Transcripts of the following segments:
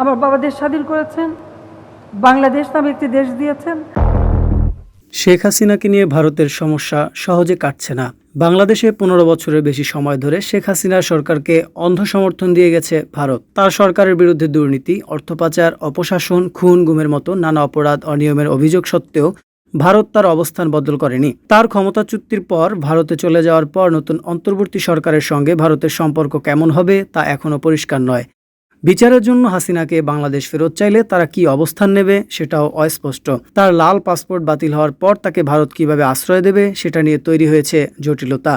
আমার বাবা দেশ স্বাধীন করেছেন, বাংলাদেশ নামে একটি দেশ দিয়েছেন। শেখ হাসিনাকে নিয়ে ভারতের সমস্যা সহজে কাটছে না। বাংলাদেশে পনেরো বছরের বেশি সময় ধরে শেখ হাসিনার সরকারকে অন্ধ সমর্থন দিয়ে গেছে ভারত। তার সরকারের বিরুদ্ধে দুর্নীতি অর্থপাচার অপশাসন, খুন, গুমের মতো নানা অপরাধ, অনিয়মের অভিযোগ সত্ত্বেও ভারত তার অবস্থান বদল করেনি। তার ক্ষমতা চুক্তির পর ভারতে চলে যাওয়ার পর নতুন অন্তর্বর্তী সরকারের সঙ্গে ভারতের সম্পর্ক কেমন হবে তা এখনও পরিষ্কার নয়। বিচারের জন্য হাসিনাকে বাংলাদেশ ফেরত চাইলে তারা কি অবস্থান নেবে সেটাও অস্পষ্ট। তার লাল পাসপোর্ট বাতিল হওয়ার পর তাকে ভারত কীভাবে আশ্রয় দেবে সেটা নিয়ে তৈরি হয়েছে জটিলতা।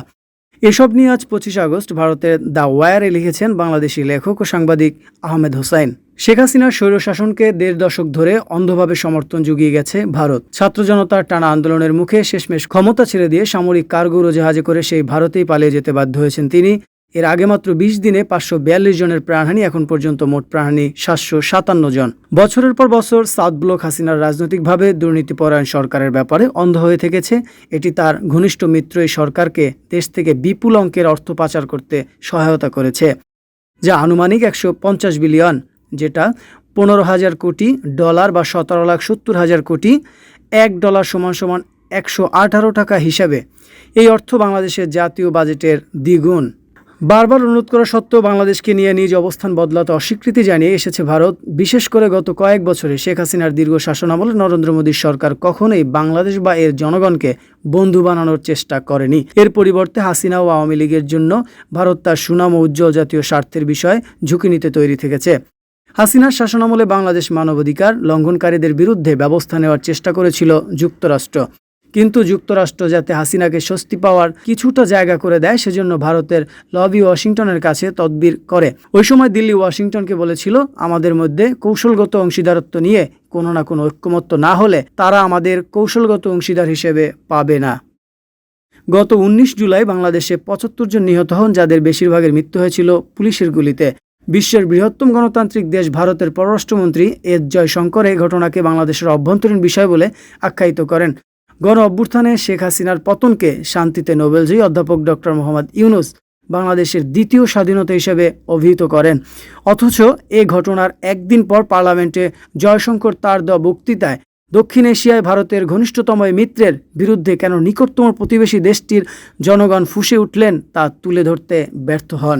এসব নিয়ে আজ পঁচিশে আগস্ট ভারতের দ্য ওয়ারে লিখেছেন বাংলাদেশি লেখক ও সাংবাদিক আহমেদ হোসাইন। শেখ হাসিনার স্বৈরশাসনকে দেড় দশক ধরে অন্ধভাবে সমর্থন জুগিয়ে গেছে ভারত। ছাত্র জনতার টানা আন্দোলনের মুখে শেষমেশ ক্ষমতা ছেড়ে দিয়ে সামরিক কার্গো উড়োজাহাজে করে সেই ভারতেই পালিয়ে যেতে বাধ্য হয়েছেন তিনি। এর আগে মাত্র বিশ দিনে পাঁচশো বিয়াল্লিশ জনের প্রাণহানি, এখন পর্যন্ত মোট প্রাণহানি সাতশো সাতান্ন জন। বছরের পর বছর সাউথ ব্লক হাসিনার রাজনৈতিকভাবে দুর্নীতিপরায়ণ সরকারের ব্যাপারে অন্ধ হয়ে থেকেছে। এটি তার ঘনিষ্ঠ মিত্র এই সরকারকে দেশ থেকে বিপুল অঙ্কের অর্থ পাচার করতে সহায়তা করেছে, যা আনুমানিক একশো পঞ্চাশ বিলিয়ন, যেটা পনেরো হাজার কোটি ডলার বা সতেরো লাখ সত্তর হাজার কোটি, এক ডলার সমান সমান একশো আঠারো টাকা হিসাবে। এই অর্থ বাংলাদেশের জাতীয় বাজেটের দ্বিগুণ। বারবার অনুরোধ করা সত্ত্বেও বাংলাদেশকে নিয়ে নিজ অবস্থান বদলাতে অস্বীকৃতি জানিয়ে এসেছে ভারত। বিশেষ করে গত কয়েক বছরে শেখ হাসিনার দীর্ঘ শাসনামলে নরেন্দ্র মোদীর সরকার কখনোই বাংলাদেশ বা এর জনগণকে বন্ধু বানানোর চেষ্টা করেনি। এর পরিবর্তে হাসিনা ও আওয়ামী লীগের জন্য ভারত তার সুনাম ও উজ্জ্বল জাতীয় স্বার্থের বিষয়ে ঝুঁকি নিতে তৈরি থেকেছে। হাসিনার শাসনামলে বাংলাদেশ মানবাধিকার লঙ্ঘনকারীদের বিরুদ্ধে ব্যবস্থা নেওয়ার চেষ্টা করেছিল যুক্তরাষ্ট্র। কিন্তু যুক্তরাষ্ট্র যাতে হাসিনাকে স্বস্তি পাওয়ার কিছুটা জায়গা করে দেয়, সেজন্য ভারতের লবি ওয়াশিংটনের কাছে তদবির করে। ওই সময় দিল্লি ওয়াশিংটনকে বলেছিল, আমাদের মধ্যে কৌশলগত অংশীদারত্ব নিয়ে কোনো না কোনো ঐক্যমত্য না হলে তারা আমাদের কৌশলগত অংশীদার হিসেবে পাবে না। গত উনিশ জুলাই বাংলাদেশে পঁচাত্তর জন নিহত হন, যাদের বেশিরভাগের মৃত্যু হয়েছিল পুলিশের গুলিতে। বিশ্বের বৃহত্তম গণতান্ত্রিক দেশ ভারতের পররাষ্ট্রমন্ত্রী এস জয়শঙ্কর এই ঘটনাকে বাংলাদেশের অভ্যন্তরীণ বিষয় বলে আখ্যায়িত করেন। গণ অভ্যুত্থানে শেখ হাসিনার পতনকে শান্তিতে নোবেলজয়ী অধ্যাপক ডক্টর মোহাম্মদ ইউনুস বাংলাদেশের দ্বিতীয় স্বাধীনতা হিসেবে অভিহিত করেন। অথচ এ ঘটনার একদিন পর পার্লামেন্টে জয়শঙ্কর তার দেওয়া বক্তৃতায় দক্ষিণ এশিয়ায় ভারতের ঘনিষ্ঠতম মিত্রের বিরুদ্ধে কেন নিকটতম প্রতিবেশী দেশটির জনগণ ফুঁসে উঠলেন তা তুলে ধরতে ব্যর্থ হন।